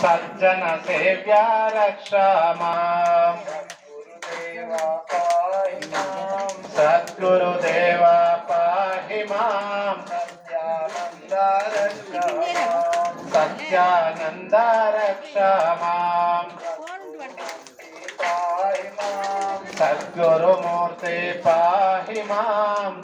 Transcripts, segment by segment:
సజ్జన సేవ్యా రక్ష మాం సజ్జన సద్గురుదేవ పాహి మాం సత్యానంద రక్ష సద్గురుమూర్తి పాహి మాం.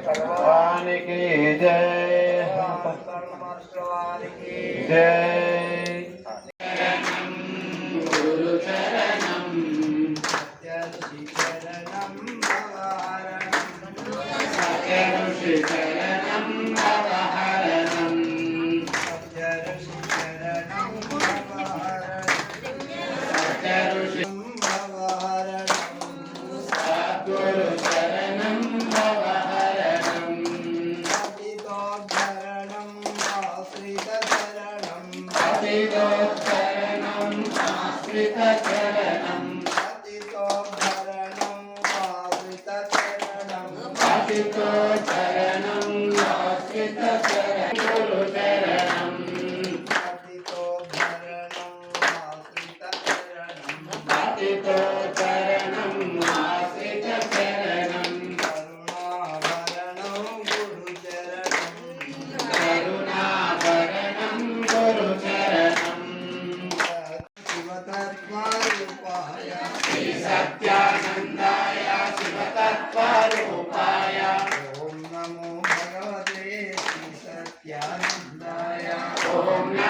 భగవాన్ వానికి జయ పరమాశ్రవానికి జయ సత్యశ్రీ చరణం Happy birthday. Oh,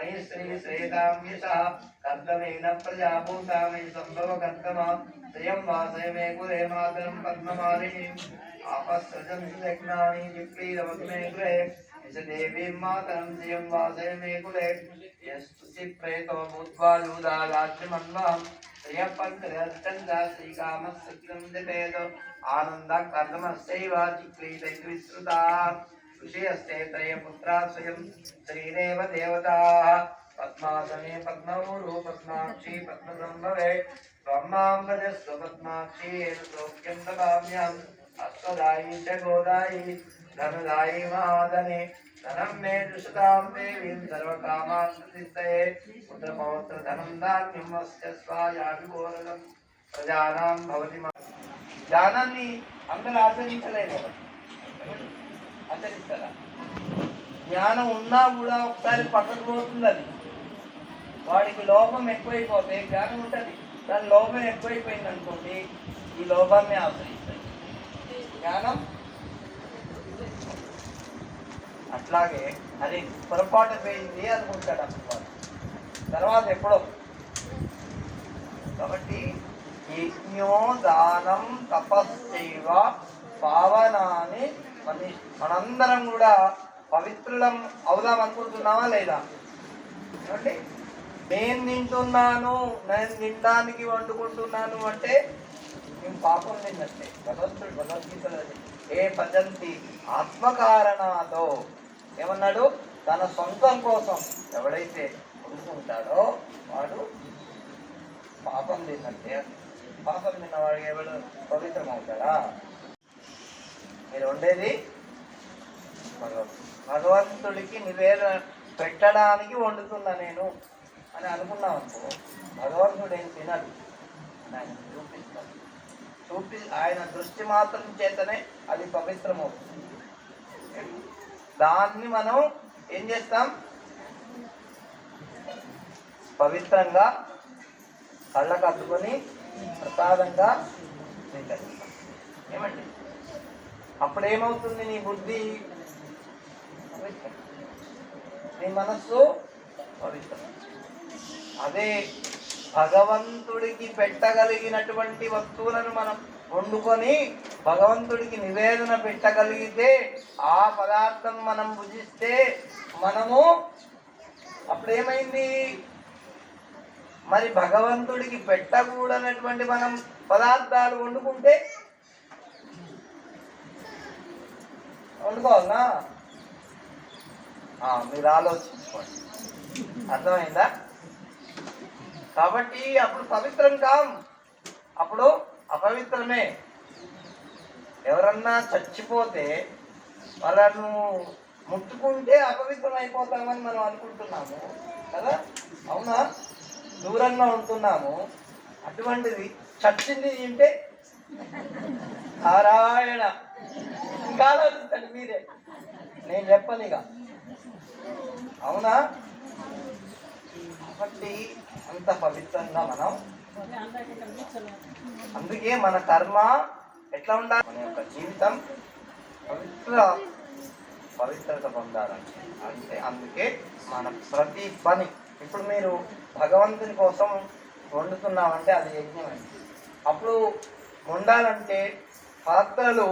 గురు శ్రీ శ్రేతాం యశః కర్దమేన సంభవ కర్దమ శ్రియం వాసయ కురే మాతరం పద్మమాలినీం ఆపస్సృజం సుదగ్నాని జిప్రీరవతు మే దేవీం మాతరం శ్రియం వాసయ మే కులే యస్తు భూత్వా లూదాలాజ్యమన్వహం శ్రియపంకరశ్చంద శ్రీకామస్సత్యం ఆనంద ఋషయస్తే త్రయ పుత్రా స్వయం శ్రీరేవ దేవతా. పద్మాసనే పద్మూరు పద్మాక్షి పద్మసంభవే. బ్రహ్మాం భజస్వ పద్మాక్షి సౌఖ్యం దదామ్యం అశ్వదాయి చ గోదాయి ధనదాయి మహాదనే ధనం మే దుషతాం దేవీం సర్వకామాన్ ప్రతిష్టయే పుత్రపౌత్ర ధనం ధాన్యం వస్య స్వాయాభిఘోరగం ప్రజానాం భవతి మా జ్ఞానాన్ని అందరూ ఆచరించలేదు ఆచరిస్తారా జ్ఞానం ఉన్నా కూడా ఒకసారి పక్కకు పోతుంది అది వాడికి లోపం ఎక్కువైపోతే జ్ఞానం ఉంటుంది. దాని లోపం ఎక్కువైపోయింది అనుకోండి ఈ లోపాన్ని ఆశ్రయిస్తాయి. జ్ఞానం? అట్లాగే అది పొరపాటు పోయింది అనుకుంటాడు అనుకోవాలి తర్వాత ఎప్పుడో. కాబట్టి యజ్ఞో దానం తపస్సేవ పావనాన్ని మన మనందరం కూడా పవిత్రులం అవుదాం అనుకుంటున్నావా లేదా? ఏమండి? నేను తింటున్నాను నేను తినడానికి వండుకుంటున్నాను అంటే మేము పాపం తిన్నట్టే భగవంతుడు భగవద్గీతలో ఏ పద్ధతి ఆత్మకారణతో ఏమన్నాడు? తన సొంతం కోసం ఎవడైతే కొడుకుంటాడో వాడు పాపం తిన్నట్టే పాపం తిన్నవాడు ఎవడు? పవిత్రం అవుతాడా మీరు ఉండేది భగవంతుడు భగవంతుడికి నివేదన పెట్టడానికి వండుతున్నా నేను అని అనుకున్నాం అనుకో భగవంతుడు ఏం తినదు ఆయన చూపిస్తాడు చూపి ఆయన దృష్టి మాత్రం చేతనే అది పవిత్రమవుతుంది. దాన్ని మనం ఏం చేస్తాం? పవిత్రంగా కళ్ళకు అద్దుకొని ప్రసాదంగా స్వీకరిస్తాం. ఏమండి? అప్పుడు ఏమవుతుంది నీ బుద్ధి? నీ మనస్సు పవిత్రం. అదే భగవంతుడికి పెట్టగలిగినటువంటి వస్తువులను మనం వండుకొని భగవంతుడికి నివేదన పెట్టగలిగితే ఆ పదార్థం మనం భుజిస్తే మనము అప్పుడేమైంది? మరి భగవంతుడికి పెట్టకూడనటువంటి మనం పదార్థాలు వండుకుంటే వండుకోవాలనా? మీరు ఆలోచించుకోండి. అర్థమైందా? కాబట్టి అప్పుడు పవిత్రం కాం. అప్పుడు అపవిత్రమే. ఎవరన్నా చచ్చిపోతే వాళ్ళను ముట్టుకుంటే అపవిత్రం అయిపోతామని మనం అనుకుంటున్నాము కదా? అవునా? దూరంగా ఉంటున్నాము. అటువంటిది చచ్చింది తింటే నారాయణ. ఇంకా ఆలోచించండి మీరే. నేను చెప్పనిగా అవునా? కాబట్టి అంత పవిత్రంగా మనం అందుకే మన కర్మ ఎట్లా ఉండాలి? మన యొక్క జీవితం పవిత్ర పవిత్రత పొందాలంటే అంటే అందుకే మన ప్రతి పని ఇప్పుడు మీరు భగవంతుని కోసం వండుతున్నామంటే అది యజ్ఞమైంది అప్పుడు వండాలంటే పాత్రలు